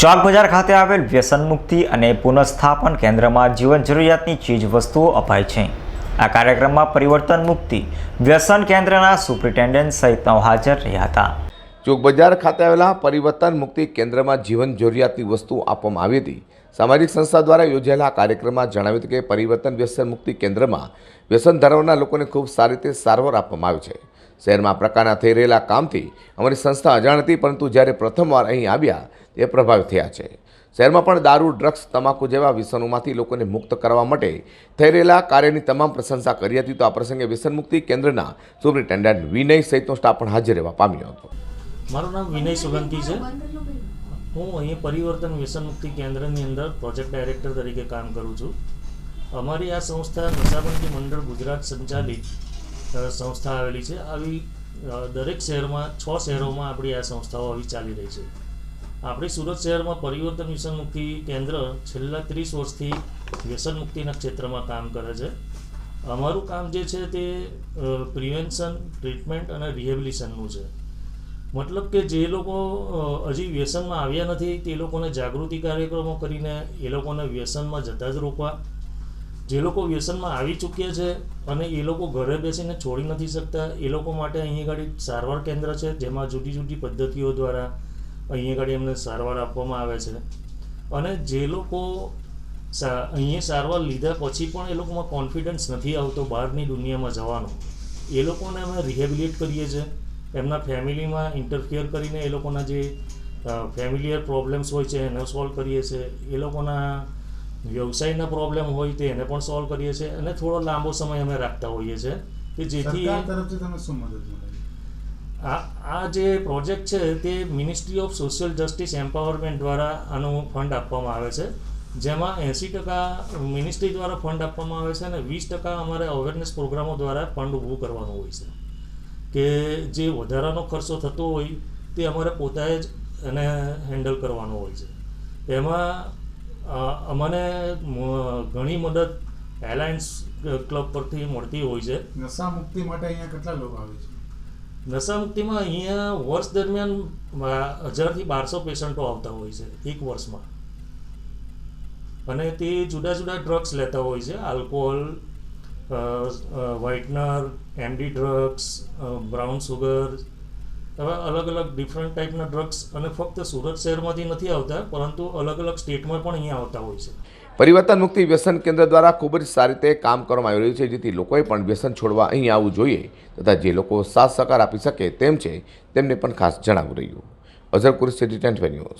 ચોક બજાર ખાતે આવેલ વ્યસન મુક્તિ અને પુનઃસ્થાપન કેન્દ્રમાં જીવન જરૂરિયાતની ચીજ વસ્તુઓ અપાય છે. આ કાર્યક્રમમાં પરિવર્તન મુક્તિ, વ્યસન કેન્દ્રના સુપ્રિન્ટેન્ડન્ટ સહિતનો હાજર રહ્યા હતા. ચોક બજાર ખાતે આવેલા પરિવર્તન મુક્તિ કેન્દ્રમાં જીવન જરૂરિયાતની વસ્તુઓ આપવામાં આવી હતી. સામાજિક સંસ્થા દ્વારા યોજાયેલા કાર્યક્રમમાં જણાવ્યું હતું કે પરિવર્તન વ્યસન મુક્તિ કેન્દ્રમાં વ્યસન ધરાવનાર લોકોને ખૂબ સારી રીતે સારવાર આપવામાં આવે છે. શહેરમાં પ્રકારના થઈ રહેલા કામથી અમારી સંસ્થા અજાણ હતી, પરંતુ જ્યારે પ્રથમવાર અહીં આવ્યા, તે પ્રભાવિત થયા છે. શહેરમાં પણ દારૂ, ડ્રગ્સ, તમાકુ જેવા વ્યસનોમાંથી લોકોને મુક્ત કરવા માટે થઈ રહેલા કાર્યની તમામ પ્રશંસા કરી હતી, તો આ પ્રસંગે વ્યસન મુક્તિ કેન્દ્રના સુપ્રિન્ટેન્ડન્ટ વિનય સહિતનો સ્ટાફ પણ હાજર રહેવા પામ્યો હતો. મારું નામ વિનય સુગંધી છે. હું અહીં પરિવર્તન વ્યસન કેન્દ્રની અંદર પ્રોજેક્ટ ડાયરેક્ટર તરીકે કામ કરું છું. અમારી આ સંસ્થા નશાબંધી મંડળ ગુજરાત સંચાલિત સંસ્થા આવેલી છે. આવી દરેક શહેરમાં, છ શહેરોમાં આપણી આ સંસ્થાઓ આવી ચાલી રહી છે. આપણી સુરત શહેરમાં પરિવર્તન મુક્તિ કેન્દ્ર છેલ્લા ત્રીસ વર્ષથી વ્યસન મુક્તિના ક્ષેત્રમાં કામ કરે છે. અમારું કામ જે છે તે પ્રિવેન્શન, ટ્રીટમેન્ટ અને રિહેબિલિશનનું છે. મતલબ કે જે લોકો હજી વ્યસનમાં આવ્યા નથી, તે લોકોને જાગૃતિ કાર્યક્રમો કરીને એ લોકોને વ્યસનમાં જતા જ રોકવા જે લોકો વ્યસનમાં આવી ચૂક્યા છે અને એ લોકો ઘરે બેસીને છોડી નથી શકતા, એ લોકો માટે અહીં આગળ સારવાર કેન્દ્ર છે, જેમાં જુદી જુદી પદ્ધતિઓ દ્વારા અહીં આગળ એમને સારવાર આપવામાં આવે છે. અને જે લોકો અહીંયા સારવાર લીધા પછી પણ એ લોકોમાં કોન્ફિડન્સ નથી આવતો બહારની દુનિયામાં જવાનો. એ લોકોને અમે રિહેબિલિટ કરીએ છીએ. એમના ફેમિલીમાં ઇન્ટરફિયર કરીને એ લોકોના જે ફેમિલિયર પ્રોબ્લેમ્સ હોય છે એને સોલ્વ કરીએ છીએ. એ લોકોના વ્યવસાયના પ્રોબ્લેમ હોય તો એને પણ સોલ્વ કરીએ છીએ અને થોડો લાંબો સમય અમે રાખતા હોઈએ છીએ કે જેથી તરફથી તમે શું મદદ આ આ જે પ્રોજેક્ટ છે તે ministry of social justice empowerment દ્વારા આનું ફંડ આપવામાં આવે છે. જેમાં એંસી ટકા મિનિસ્ટ્રી દ્વારા ફંડ આપવામાં આવે છે અને વીસ ટકા અમારે અવેરનેસ પ્રોગ્રામો દ્વારા ફંડ ઊભું કરવાનું હોય છે. કે જે વધારાનો ખર્ચો થતો હોય તે અમારે પોતાએ જ એને હેન્ડલ કરવાનો હોય છે. એમાં અ, અમને ઘણી મદદ એલાયન્સ ક્લબ પરથી મળતી હોય છે. નશા મુક્તિ માટે અહીંયા કેટલા લોકો આવે છે? નશા મુક્તિમાં અહીંયા વર્ષ દરમિયાન હજારથી બારસો પેશન્ટો આવતા હોય છે એક વર્ષમાં. અને તે જુદા જુદા ડ્રગ્સ લેતા હોય છે alcohol whitener MD drugs brown sugar એવા અલગ અલગ ડિફરન્ટ ટાઈપના ડ્રગ્સ અને ફક્ત સુરત શહેરમાંથી નથી આવતા, પરંતુ અલગ અલગ સ્ટેટમાં પણ અહીંયા આવતા હોય છે. પરિવર્તન મુક્તિ વ્યસન કેન્દ્ર દ્વારા ખૂબ જ સારી રીતે કામ કરવામાં આવી રહ્યું છે, જેથી લોકોએ પણ વ્યસન છોડવા અહીં આવવું જોઈએ તથા જે લોકો સાથ સહકાર આપી શકે તેમ છે, તેમને પણ ખાસ જણાવી રહ્યું. Azhar Qureshi tent news